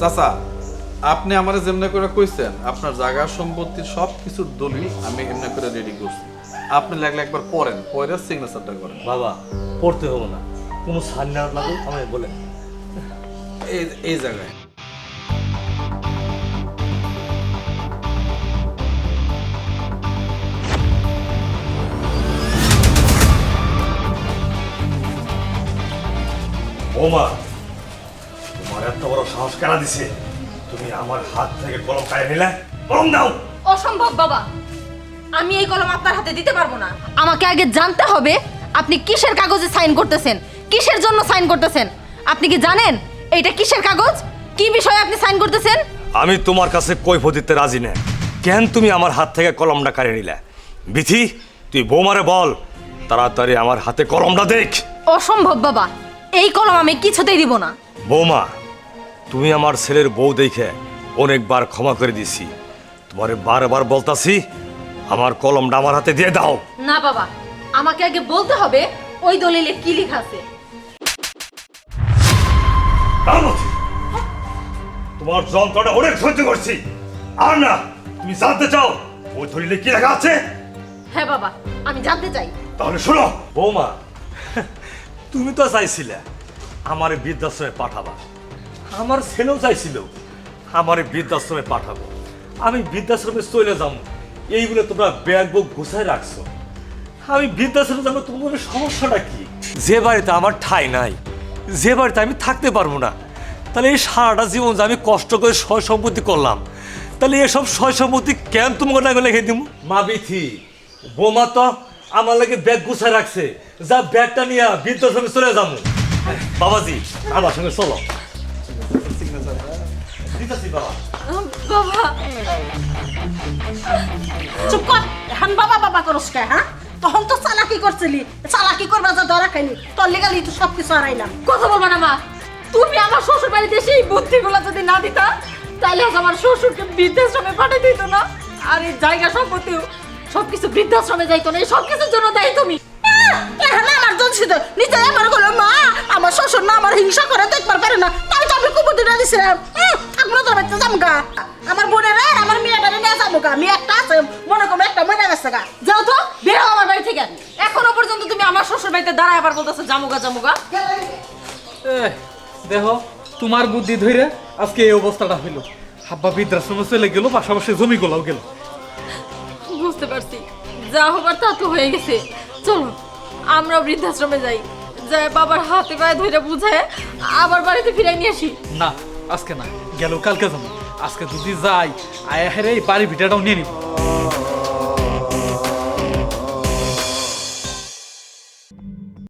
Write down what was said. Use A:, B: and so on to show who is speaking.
A: চাচা আপনি আমার যেমনি করে কইছেন আপনার জায়গা সম্পত্তির সব কিছুর দলিল আমি এমনি করে রেডি করছি। আপনি লাগলে একবার পড়েন পরে সিগনেচারটা করেন।
B: বাবা পড়তে হবে না। কোনো সার নেওয়ার লাগবে আমাকে বলেন।
A: এই এই জায়গায়।
B: এত বড় সাহস কেনা দিছে? তুমি আমার হাত থেকে কলম কাড়ে নিলে? কলম দাও!
C: অসম্ভব বাবা। আমি এই কলম আপনার হাতে দিতে পারব না। আমাকে আগে জানতে হবে আপনি কিসের কাগজে সাইন করতেছেন? কিসের জন্য সাইন করতেছেন? আপনি কি জানেন এইটা কিসের কাগজ? কি বিষয়ে আপনি সাইন করতেছেন?
B: আমি তোমার কাছে কৈফত দিতে রাজি না। কেন তুমি আমার হাত থেকে কলমটা কাড়ে নিলে? বিথি তুই বৌমারে বল তাড়াতাড়ি আমার হাতে কলমটা দেখ।
C: অসম্ভব বাবা। এই কলম আমি কিছুতেই দিব না।
B: বৌমা তুমি আমার ছেলের বউ দেখে অনেকবার ক্ষমা করে দিছি তোমারে বারবার বলতাছি আমার কলমটা আমার হাতে দিয়ে দাও।
C: না বাবা আমাকে আগে বলতে হবে ওই দলিলে কি লেখা আছে?
B: তোমার যন্ত্রণা অনেক সহ্য করছি। আর না তুমি জানতে চাও ওই ধরিলে কি লেখা আছে?
C: হ্যাঁ বাবা আমি জানতে চাই।
B: তাহলে শোনো। বৌমা তুমি তো চাইছিলে আমার বৃদ্ধাশ্রমে পাঠাবা। আমার ছেলেও চাইছিল, আমার বৃদ্ধাশ্রমে পাঠাবো। আমি বৃদ্ধাশ্রমে চলে যাব এইগুলো তোমরা ব্যাগ বুক গুছাই রাখছো। আমি বৃদ্ধাশ্রমে যাব, তোমাদের সমস্যাটা কি? যে বাড়িতে আমার ঠাই নাই, যে বাড়িতে আমি থাকতে পারব না, তাহলে এই সারাটা জীবন যে আমি কষ্ট করে সয় সম্পত্তি করলাম, তাহলে এসব সয় সম্পত্তি কেন তোমাকে না লিখে দিব মা বিথি, বোমা তো আমার লাগে ব্যাগ গুছায় রাখছে, যা ব্যাগটা নিয়ে বৃদ্ধাশ্রমে চলে যাব। বাবাজি, আমার সঙ্গে চলো।
D: চুপ কর। এখন বাবা বাবা করস কে হ্যাঁ? তখন তো চালাকি করছিলি। চালাকি করবা যা ধরা খাইনি তোর লেগালি তো সব কিছু হারাইলাম
C: কথা বলবা না মা। তুমি আমার শ্বশুর বাড়িতে সেই বুদ্ধিগুলো যদি না দিতা তাহলে আজ আমার শ্বশুরকে বৃদ্ধাশ্রমে পাঠিয়ে দিত না। আর এই জায়গা সম্পত্তিও সবকিছু বৃদ্ধাশ্রমে যাইতো না এই সব জন্য দায়ী তুমি।
D: আমার জনসিত নিচে আমার বলো মা। আমার শ্বশুর না আমার হিংসা করে দেখবার দিছিলাম। আমরা তো বাচ্চা যামগা আমার বোনের আর আমার মেয়েটা নিয়ে যাব মেয়ে একটা আছে মনে করো একটা মনে গেছে গা।
C: যাও তো বের আমার বাড়ি থেকে। এখনও পর্যন্ত তুমি আমার শ্বশুর বাড়িতে দাঁড়ায় আবার বলতেছো জামুগা জামুগা
E: দেখো তোমার বুদ্ধি ধরে আজকে এই অবস্থাটা হইল। হাব্বা বৃদ্ধাশ্রমে চলে গেল পাশাপাশি জমিগুলোও গেল।
C: বুঝতে পারছি। যা হবার তা তো হয়ে গেছে। চলো আমরা বৃদ্ধাশ্রমে যাই। যাই বাবার হাতে পায়ে ধরে বুঝায় আবার বাড়িতে ফিরে নিয়ে আসি।
E: না, আজকে না, গেল কালকে যাব আজকে যদি যাই, আয়া হেরে এই বাড়ি ভিটাটাও নিয়ে নিব।